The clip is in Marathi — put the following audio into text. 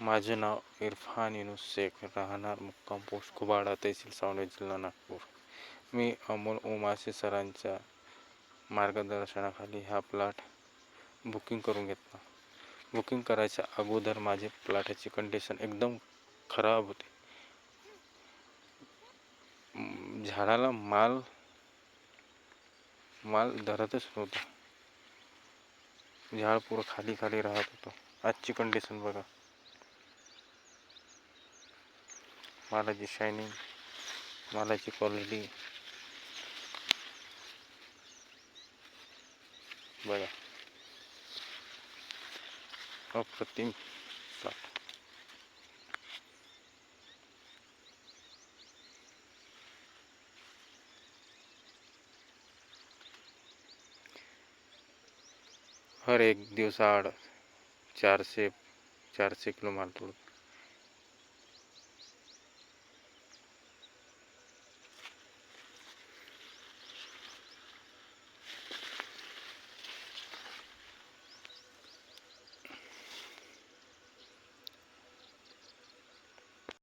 माझे नाव इरफान युनुस शेख. राहणार मुक्काम पोस्ट कुबाडा तहसील सावनेर जिल्हा नागपूर. मी अमोल उमासे सरांच्या मार्गदर्शनाखाली हा प्लॉट बुकिंग करून घेतला. बुकिंग करायच्या अगोदर माझे प्लॉटाची कंडिशन एकदम खराब होती. झाडाला माल माल धरतच नव्हता. झाड पुरं खाली खाली राहत होतं. आजची कंडिशन बघा. मालाची शायनिंग मालाची क्वालिटी बघा. अप्रतिम साठ हर एक दिवसाआड चारशे चारशे किलो माल तोडतो.